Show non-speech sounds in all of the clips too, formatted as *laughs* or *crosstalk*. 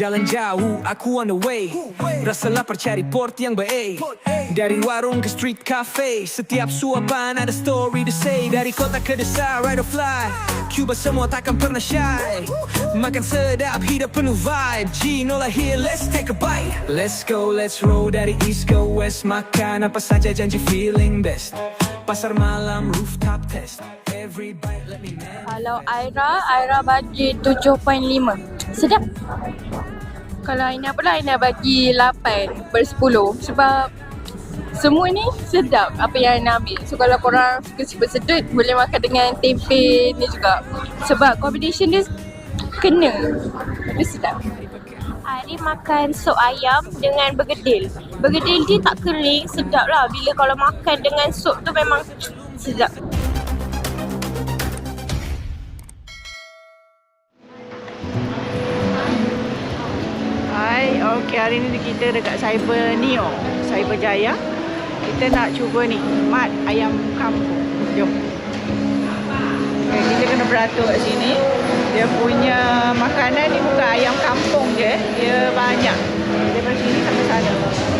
Jalan jauh, aku on the way. Rasa lapar cari port yang baik Dari warung ke street cafe Setiap suapan ada story to say. Dari kota ke desa, ride or fly. Cuba semua takkan pernah shy. Makan sedap, hidup penuh vibe. Gino lah here, let's take a bite. Let's go, let's roll dari east ke west. Makan apa saja janji feeling best. Pasar malam, rooftop test. Every bite let me man Kalau Aira, Aira bagi 7.5. Sedap. Kalau Aina pula, Aina bagi 8 per 10. Sebab semua ni sedap apa yang Aina ambil. So kalau korang suka siput sedut, boleh makan dengan tempe ni juga. Sebab combination dia kena. Dia sedap. Ari makan sup ayam dengan bergedil. Bergedil dia tak kering, sedap lah. Bila kalau makan dengan sup tu memang sedap. Hari ni kita dekat Cyber Neo, Cyber Jaya. Kita nak cuba ni, mat ayam kampung. Jom. Okay, kita kena beratur kat sini. Dia punya makanan ni bukan ayam kampung je, dia banyak. Daripada sini sampai sana.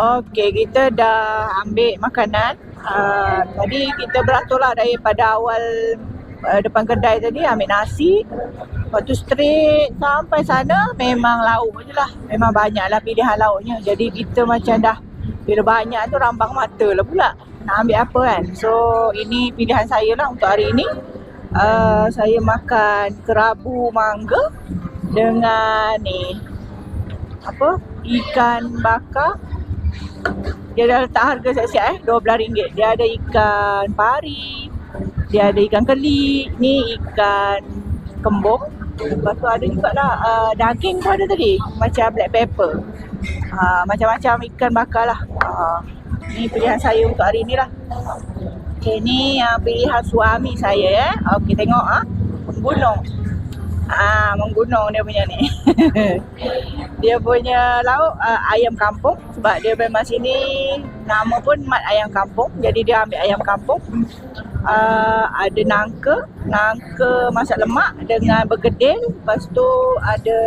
Okey, kita dah ambil makanan. Uh, tadi kita beratur lah daripada awal uh, depan kedai tadi ambil nasi. Lepas tu straight sampai sana memang lauk je lah. Memang banyak lah pilihan lauknya. Jadi kita macam dah bila banyak tu rambang mata lah pula. Nak ambil apa kan. So ini pilihan saya lah untuk hari ini. Uh, saya makan kerabu mangga dengan ni apa ikan bakar dia dah letak harga siap-siap eh. RM12 dia ada ikan pari dia ada ikan keli ni ikan kembung. Lepas tu ada jugalah uh, daging pun ada tadi. Macam black pepper. Uh, macam-macam ikan bakar lah. Uh, ni pilihan saya untuk hari ni lah. Okay, ni uh, pilihan suami saya eh. Okey, tengok ah. Menggunung. Ah, menggunung dia punya ni. *laughs* dia punya lauk uh, ayam kampung sebab dia memang sini nama pun mat ayam kampung. Jadi dia ambil ayam kampung. Uh, ada nangka, nangka masak lemak dengan bergedil. Lepas tu ada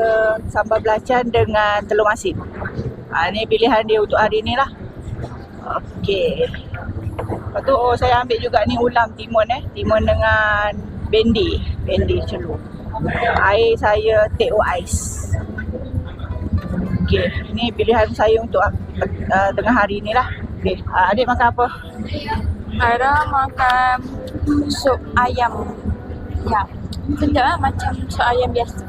sambal belacan dengan telur masin. Ah, ni pilihan dia untuk hari ni lah. Okey. Lepas tu oh, saya ambil juga ni ulam timun eh. Timun dengan bendi. Bendi celup. Air saya teh ais. Okey, ini pilihan saya untuk uh, tengah hari ni lah. Okey, uh, adik makan apa? Aira makan sup ayam. Ya. Sedap lah macam sup ayam biasa.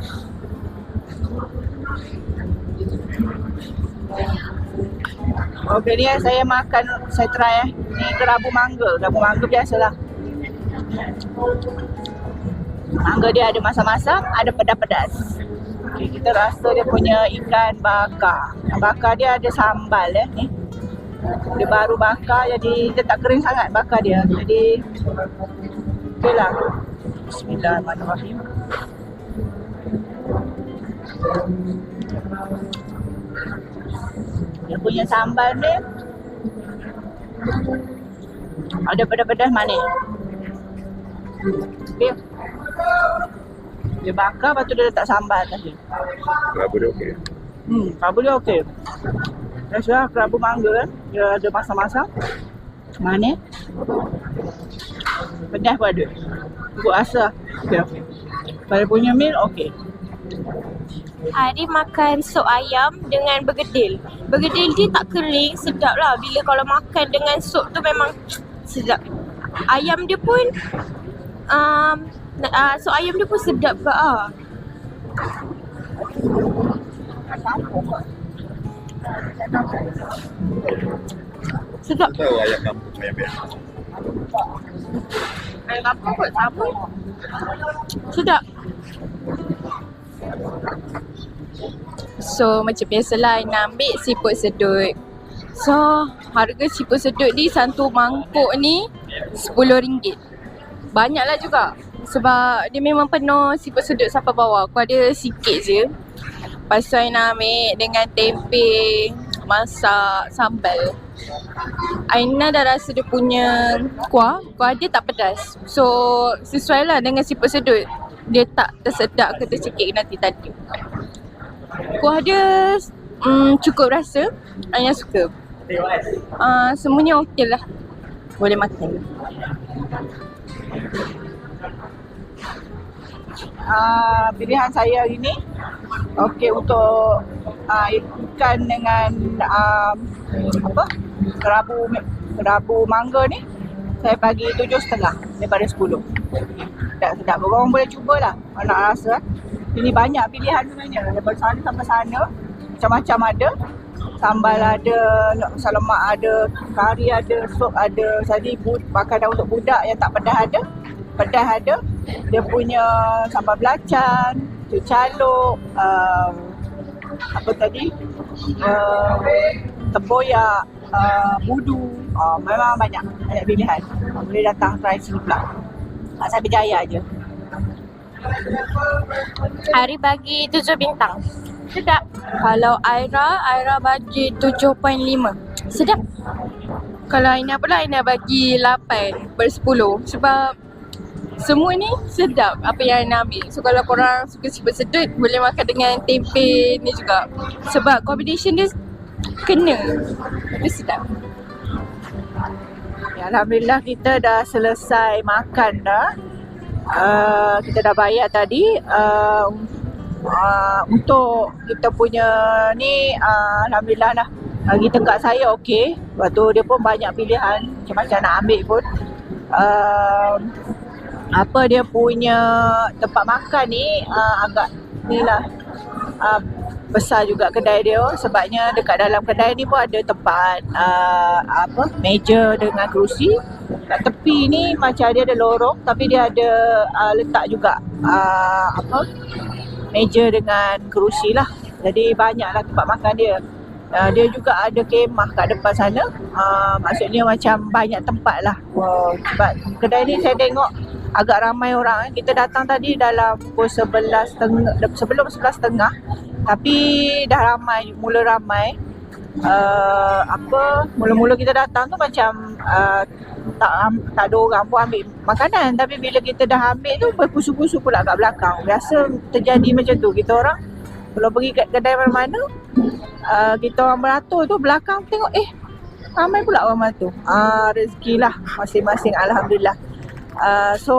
Okey ni eh, saya makan, saya try eh. Ni kerabu mangga, kerabu mangga biasalah. Mangga dia ada masam-masam, ada pedas-pedas. Okey, kita rasa dia punya ikan bakar. Bakar dia ada sambal eh ni. Dia baru bakar jadi dia tak kering sangat bakar dia. Jadi okey lah. Bismillahirrahmanirrahim. Dia punya sambal ni ada pedas-pedas manis. Okey. Dia bakar lepas tu dia letak sambal atas dia. Kerabu dia okey. Hmm, kerabu dia okey. Biasa kerabu mangga kan. Dia ada masam-masam. Manis. Pedas pun ada. Ikut rasa. Okey, okey. Pada punya meal okey. Hari makan sup ayam dengan bergedil. Bergedil dia tak kering, sedap lah. Bila kalau makan dengan sup tu memang *tsk* sedap. Ayam dia pun, um, uh, sup ayam dia pun sedap ke ah. Sedap. Tahu ayam kampung ayam biasa. Ayam kampung kot sama. Sedap. So macam biasalah nak ambil siput sedut. So harga siput sedut ni satu mangkuk ni RM10. Banyaklah juga. Sebab dia memang penuh siput sedut sampai bawah. Aku ada sikit je. I nak ambil dengan tempe, masak, sambal. Aina dah rasa dia punya kuah, kuah dia tak pedas. So sesuai lah dengan siput sedut. Dia tak tersedak ke tercekik nanti tadi. Kuah dia mm, cukup rasa. Aina suka. Uh, semuanya okey lah. Boleh makan. Uh, pilihan saya hari ni okey untuk uh, ikan dengan um, apa kerabu kerabu mangga ni saya bagi tujuh setengah daripada sepuluh. Sedap sedap. Orang boleh cubalah. Nak rasa ini banyak pilihan sebenarnya. Daripada sana sampai sana macam-macam ada. Sambal ada nasi lemak ada kari ada sup ada. Jadi makanan untuk budak yang tak pedas ada pedas ada dia punya sambal belacan calok uh, apa tadi uh, tempoyak uh, budu uh, memang banyak banyak pilihan boleh datang try sini pula Asal Berjaya je Hari bagi tujuh bintang. Sedap. Kalau Aira, Aira bagi 7.5. Sedap. Kalau Aina pula, Aina bagi 8 per 10. Sebab semua ni sedap apa yang Aina ambil. So kalau korang suka siput sedut, boleh makan dengan tempe ni juga. Sebab combination dia kena. Dia sedap. Ya, Alhamdulillah kita dah selesai makan dah. Uh, kita dah bayar tadi. Uh, uh, untuk kita punya ni uh, Alhamdulillah lah. Lagi tekak saya okey. Lepas tu dia pun banyak pilihan macam-macam nak ambil pun. Uh, apa dia punya tempat makan ni uh, agak ni lah. Uh, besar juga kedai dia. Sebabnya dekat dalam kedai ni pun ada tempat uh, apa meja dengan kerusi. Kat tepi ni macam dia ada lorong tapi dia ada uh, letak juga uh, apa meja dengan kerusi lah. Jadi banyaklah tempat makan dia. Uh, dia juga ada kemah kat depan sana. Uh, Maksudnya macam banyak tempat lah. Wow. Sebab kedai ni saya tengok agak ramai orang eh. Kita datang tadi dalam pukul 11 tengah, sebelum 11 tengah. Tapi dah ramai, mula ramai. Uh, Apa, mula-mula kita datang tu macam uh, tak, tak ada orang pun ambil makanan. Tapi bila kita dah ambil tu berpusu-pusu pula kat belakang. Biasa terjadi macam tu, kita orang kalau pergi kat kedai mana-mana uh, kita orang beratur tu belakang tengok eh ramai pula orang beratur. Ah rezeki lah masing-masing. Alhamdulillah Uh, so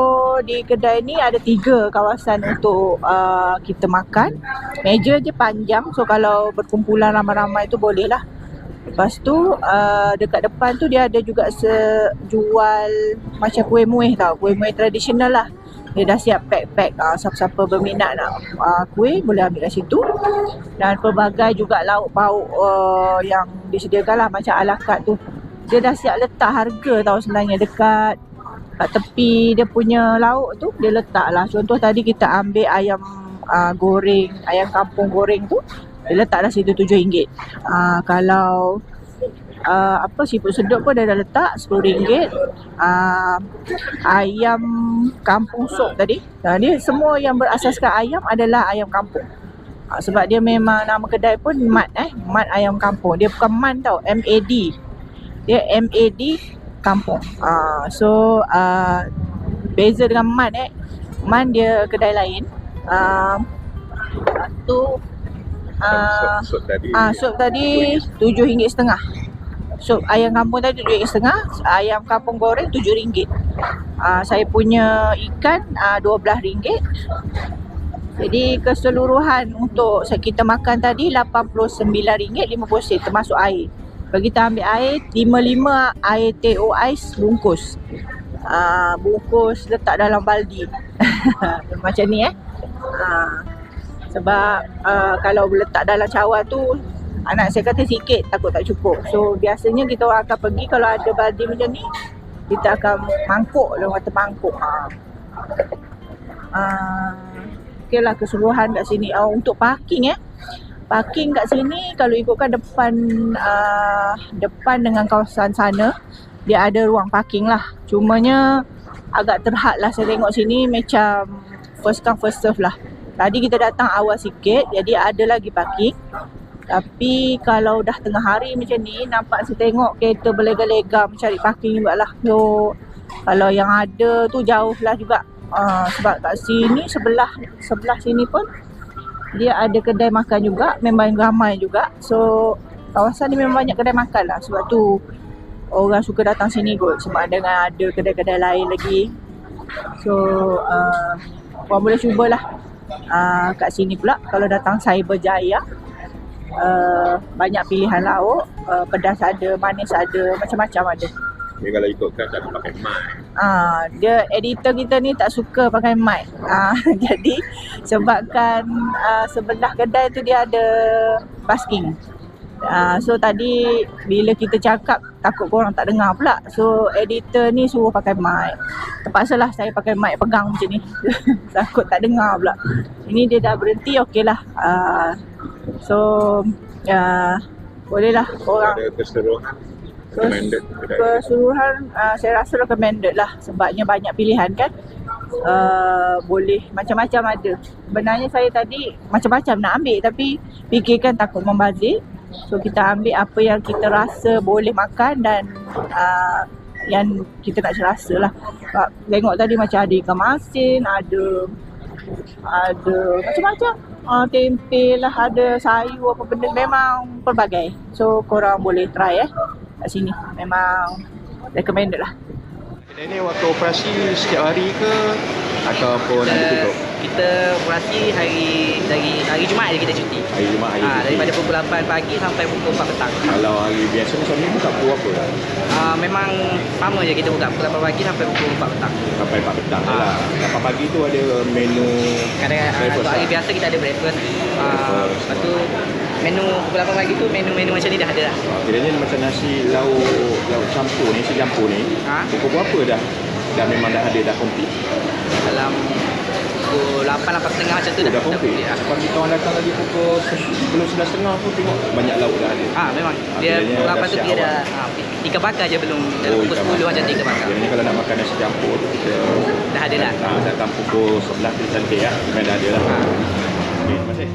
di kedai ni ada tiga kawasan untuk uh, kita makan. Meja je panjang so kalau berkumpulan ramai-ramai tu boleh lah. Lepas tu uh, dekat depan tu dia ada juga se- jual macam kuih muih tau. Kuih muih tradisional lah. Dia dah siap pack-pack. Uh, siapa-siapa berminat nak uh, kuih boleh ambil kat situ. Dan pelbagai juga lauk pauk uh, yang disediakan lah macam ala carte tu. Dia dah siap letak harga tau sebenarnya dekat kat tepi dia punya lauk tu dia letak lah. Contoh tadi kita ambil ayam uh, goreng, ayam kampung goreng tu dia letak dah situ RM7. Uh, kalau uh, apa siput sedap pun dia dah letak RM10. Uh, ayam kampung sup tadi. Uh, dia semua yang berasaskan ayam adalah ayam kampung. Uh, sebab dia memang nama kedai pun Mat eh. Mat ayam kampung. Dia bukan Man tau. M-A-D. Dia M-A-D kampung. Uh, so uh, beza dengan Man eh. Man dia kedai lain. Uh, tu uh, Sup tadi. Ah, sup tadi RM7.5. Sup ayam kampung tadi RM7.5. Ayam kampung goreng RM7. Ah, saya punya ikan ah, RM12. Jadi keseluruhan untuk kita makan tadi RM89.50 termasuk air. Kalau kita ambil air, 55 air TO ais bungkus. Ah, bungkus letak dalam baldi. *laughs* Macam ni eh. Ah, sebab uh, kalau letak dalam cawan tu anak saya kata sikit takut tak cukup. So biasanya kita akan pergi kalau ada baldi macam ni kita akan mangkuk orang kata mangkuk. Uh, okay lah keseluruhan kat sini. Uh, untuk parking eh. Parking kat sini kalau ikutkan depan uh, depan dengan kawasan sana dia ada ruang parking lah. Cumanya agak terhad lah saya tengok sini macam first come first serve lah. Tadi kita datang awal sikit jadi ada lagi parking. Tapi kalau dah tengah hari macam ni nampak saya tengok kereta berlega-lega mencari parking juga lah. So kalau yang ada tu jauh lah juga. Uh, sebab kat sini sebelah sebelah sini pun dia ada kedai makan juga memang ramai juga. So kawasan ni memang banyak kedai makan lah. Sebab tu orang suka datang sini kot. Sebab dengan ada kedai-kedai lain lagi. So uh, korang boleh cubalah uh, kat sini pula kalau datang Cyberjaya uh, banyak pilihan lauk uh, pedas ada manis ada macam-macam ada Ni kalau ikutkan tak pakai mic. Ah, dia editor kita ni tak suka pakai mic. Ah, *laughs* jadi sebabkan ah, sebelah kedai tu dia ada basking. Ah, so tadi bila kita cakap takut korang tak dengar pula. So editor ni suruh pakai mic. Terpaksalah saya pakai mic pegang macam ni. *laughs* takut tak dengar pula. Ini dia dah berhenti okey lah. Ah, so ya boleh lah korang Ada keseluruhan recommended. Keseluruhan uh, saya rasa recommended lah. Sebabnya banyak pilihan kan. Uh, boleh macam-macam ada. Sebenarnya saya tadi macam-macam nak ambil. Tapi fikirkan takut membazir. So kita ambil apa yang kita rasa boleh makan dan uh, yang kita nak rasa lah. Tengok tadi macam ada ikan masin ada ada macam-macam. Uh, tempe lah ada sayur apa benda. Memang pelbagai. So korang boleh try eh kat sini memang recommended lah Kedai ni waktu operasi setiap hari ke ataupun kita, kita operasi hari dari hari Jumaat je kita cuti. Hari Jumaat hari Ha, cuti. daripada pukul 8 pagi sampai pukul 4 petang. Kalau hari biasa macam ni buka pukul apa lah? Ha, memang sama je kita buka pukul 8 pagi sampai pukul 4 petang. Sampai 4 petang Ah. lah. 8 pagi tu ada menu Kadang-kadang ha, Breakfast untuk hari lah. biasa kita ada breakfast. Ha, lepas tu menu pukul 8 pagi tu menu-menu macam ni dah ada dah. Ah, Kiranya macam nasi lauk lauk campur ni, nasi campur ni. Ha? Pukul berapa dah? Dah memang dah ada dah komplit. Dalam pukul 8 8 setengah macam tu dah. dah komplit. dah. Lepas kita orang datang lagi pukul 10 11 setengah pun tengok banyak lauk dah ada. Ha, memang. Ah, Dia pukul dah 8 tu dia dah ha, ikan bakar je belum. Dalam Oh, pukul ikan 10 bakar. macam tu ikan bakar. Kiranya kalau nak makan nasi campur tu kita Dah ada dah. Ah, datang pukul 11 tu cantik lah. Memang dah ada lah. Ha. Okay, terima kasih.